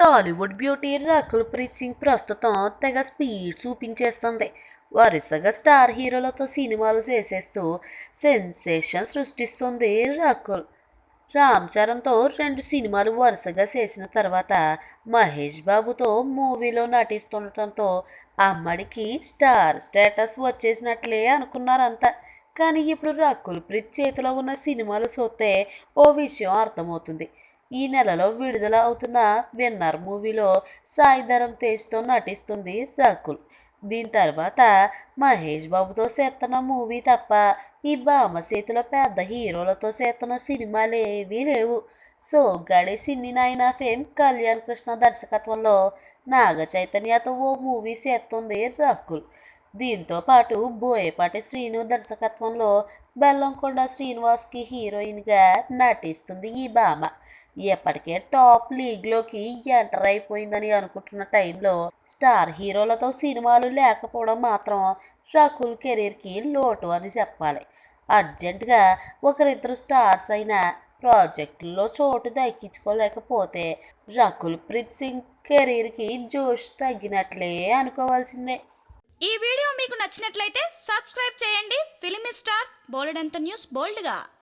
Tollywood beauty Rakul Preet Singh ప్రస్తుతం తెగ speed చూపించేస్తుంది. వరుసగా స్టార్ హీరోలతో సినిమాలు చేసేస్తూ సెన్సేషన్ సృష్టిస్తుంది రకుల్. రామ్ చరణ్తో రెండు సినిమాలు వరుసగా చేసిన తర్వాత మహేష్ బాబుతో మూవీలో నటిస్తుండటంతో అమ్మడికి స్టార్ స్టేటస్ వచ్చేసినట్లే అనుకున్నారంతా. కానీ ఇప్పుడు రకుల్ ప్రీత్ చేతిలో ఉన్న సినిమాలు చూస్తే ఓ విషయం అర్థమవుతుంది. ఈ నెలలో విడుదల అవుతున్న విన్నర్ మూవీలో సాయిధరం తేజ్తో నటిస్తుంది రకుల్. దీని తర్వాత మహేష్ బాబుతో చేస్తున్న మూవీ తప్ప ఈ బామ్మ చేతిలో పెద్ద హీరోలతో చేస్తున్న సినిమాలు ఏవీ లేవు. సో గడి సిన్ని నాయన ఫేమ్ కళ్యాణ్ కృష్ణ దర్శకత్వంలో నాగ చైతన్యతో ఓ మూవీ చేస్తుంది రకుల్ దీంతో పాటు బోయపాటి శ్రీను దర్శకత్వంలో బెల్లంకొండ శ్రీనివాస్కి హీరోయిన్గా నటిస్తుంది ఈ భామ. ఎప్పటికే టాప్ లీగ్లోకి ఎంటర్ అయిపోయిందని అనుకుంటున్న టైంలో స్టార్ హీరోలతో సినిమాలు లేకపోవడం మాత్రం రకుల్ కెరీర్కి లోటు అని చెప్పాలి. అర్జెంటుగా ఒకరిద్దరు స్టార్స్ అయిన ప్రాజెక్టుల్లో చోటు దక్కించుకోలేకపోతే రకుల్ ప్రీత్ సింగ్ కెరీర్కి జోష్ తగ్గినట్లే అనుకోవాల్సిందే. ఈ వీడియో మీకు నచ్చినట్లయితే సబ్స్క్రైబ్ చేయండి. ఫిలిమి స్టార్స్ బోలెడంత న్యూస్ బోల్డ్గా.